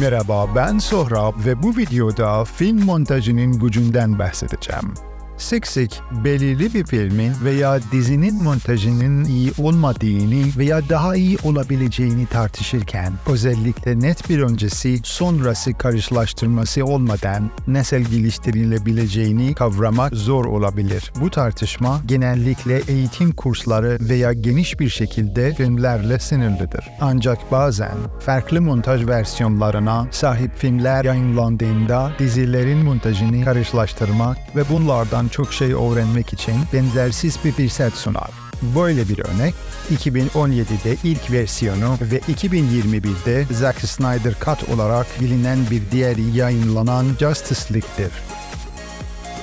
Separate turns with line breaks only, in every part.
Merhaba ben Sohrab ve bu videoda film montajının gücünden bahsedeceğim. Sık sık belirli bir filmin veya dizinin montajının iyi olmadığını veya daha iyi olabileceğini tartışırken özellikle net bir öncesi sonrası karşılaştırması olmadan nasıl geliştirilebileceğini kavramak zor olabilir. Bu tartışma genellikle eğitim kursları veya geniş bir şekilde filmlerle sınırlıdır. Ancak bazen farklı montaj versiyonlarına sahip filmler yayınlandığında dizilerin montajını karşılaştırmak ve bunlardan çok şey öğrenmek için benzersiz bir fırsat sunar. Böyle bir örnek 2017'de ilk versiyonu ve 2021'de Zack Snyder Cut olarak bilinen bir diğeri yayınlanan Justice League'dir.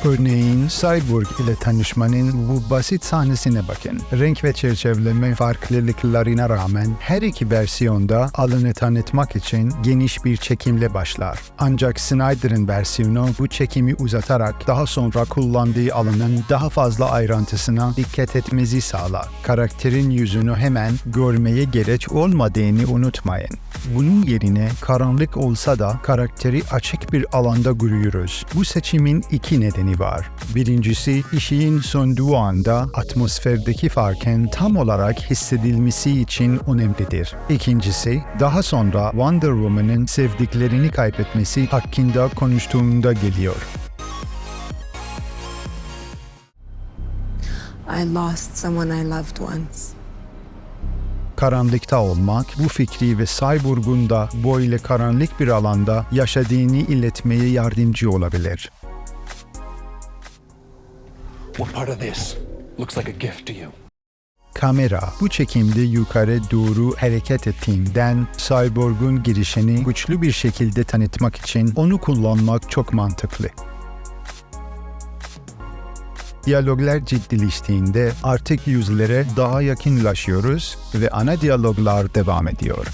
Örneğin Cyborg ile tanışmanın bu basit sahnesine bakın. Renk ve çerçeveleme farklılıklarına rağmen her iki versiyonda alanı tanıtmak için geniş bir çekimle başlar. Ancak Snyder'ın versiyonu bu çekimi uzatarak daha sonra kullandığı alanın daha fazla ayrıntısına dikkat etmemizi sağlar. Karakterin yüzünü hemen görmeye gereç olmadığını unutmayın. Bunun yerine karanlık olsa da karakteri açık bir alanda görüyoruz. Bu seçimin iki nedeni var. Birincisi ışığın söndüğü anda atmosferdeki farkın tam olarak hissedilmesi için önemlidir. İkincisi daha sonra Wonder Woman'ın sevdiklerini kaybetmesi hakkında konuştuğunda geliyor.
I lost someone I loved once.
Karanlıkta olmak bu fikri ve Cyborg'un da böyle karanlık bir alanda yaşadığını iletmeye yardımcı olabilir.
What part of this looks like a gift to you?
Kamera bu çekimde yukarı doğru hareket ettiğinden Cyborg'un girişini güçlü bir şekilde tanıtmak için onu kullanmak çok mantıklı. Diyaloglar ciddileştiğinde artık yüzlere daha yakınlaşıyoruz ve ana diyaloglar devam ediyor.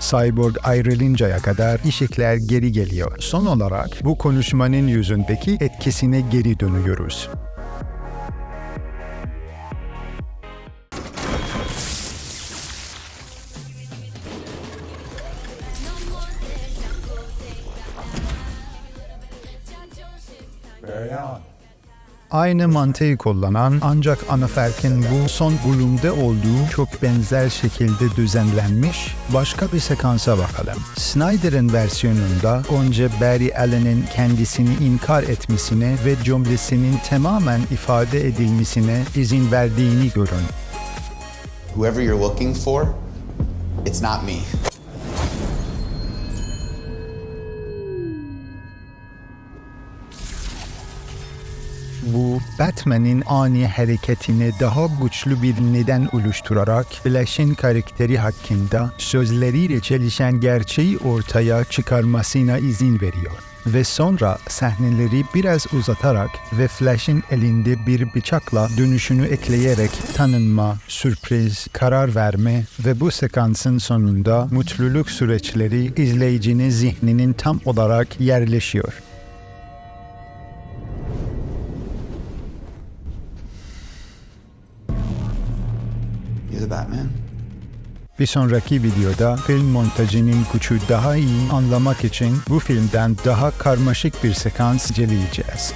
Cyborg ayrılıncaya kadar ışıklar geri geliyor. Son olarak bu konuşmanın yüzündeki etkisine geri dönüyoruz. Aynı mantığı kullanan ancak ana farkın bu son bölümde olduğu çok benzer şekilde düzenlenmiş başka bir sekansa bakalım. Snyder'ın versiyonunda önce Barry Allen'in kendisini inkar etmesine ve cümlesinin tamamen ifade edilmesine izin verdiğini görün.
Whoever you're looking for, it's not me.
Batman'in ani hareketine daha güçlü bir neden oluşturarak Flash'in karakteri hakkında sözleriyle çelişen gerçeği ortaya çıkarmasına izin veriyor. Ve sonra sahneleri biraz uzatarak ve Flash'in elinde bir bıçakla dönüşünü ekleyerek tanınma, sürpriz, karar verme ve bu sekansın sonunda mutluluk süreçleri izleyicinin zihninin tam olarak yerleşiyor.
You're the Batman.
Bir sonraki videoda film montajının gücü daha iyi anlamak için bu filmden daha karmaşık bir sekans inceleyeceğiz.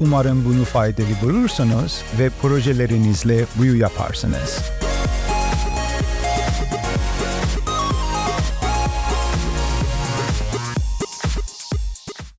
Umarım bunu faydalı bulursunuz ve projelerinizle buyu yaparsınız.